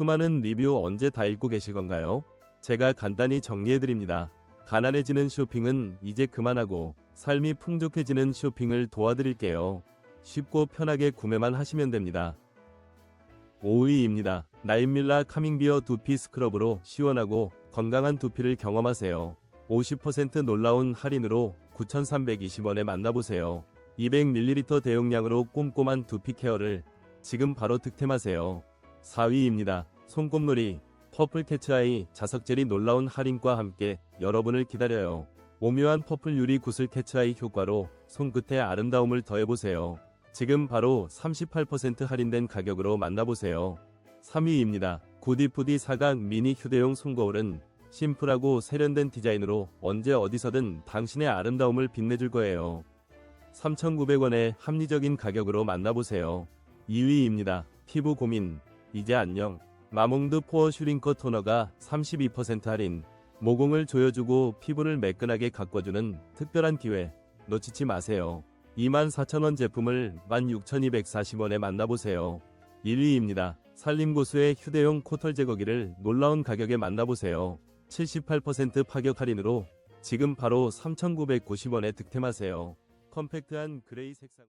수많은 리뷰 언제 다 읽고 계실 건가요? 제가 간단히 정리해드립니다. 가난해지는 쇼핑은 이제 그만하고 삶이 풍족해지는 쇼핑을 도와드릴게요. 쉽고 편하게 구매만 하시면 됩니다. 5위입니다. 나인밀라 카밍비어 두피 스크럽으로 시원하고 건강한 두피를 경험하세요. 50% 놀라운 할인으로 9,320원에 만나보세요. 200ml 대용량으로 꼼꼼한 두피 케어를 지금 바로 득템하세요. 4위입니다. 손꼽놀이 퍼플 캐츠아이 자석젤이 놀라운 할인과 함께 여러분을 기다려요. 오묘한 퍼플 유리 구슬 캐츠아이 효과로 손끝에 아름다움을 더해보세요. 지금 바로 38% 할인된 가격으로 만나보세요. 3위입니다. 구디푸디 사각 미니 휴대용 손거울은 심플하고 세련된 디자인으로 언제 어디서든 당신의 아름다움을 빛내줄 거예요. 3,900원의 합리적인 가격으로 만나보세요. 2위입니다. 피부 고민, 이제 안녕. 마몽드 포어 슈링커 토너가 32% 할인. 모공을 조여주고 피부를 매끈하게 가꿔주는 특별한 기회. 놓치지 마세요. 24,000원 제품을 16,240원에 만나보세요. 1위입니다. 산림고수의 휴대용 코털 제거기를 놀라운 가격에 만나보세요. 78% 파격 할인으로 지금 바로 3,990원에 득템하세요. 컴팩트한 그레이 색상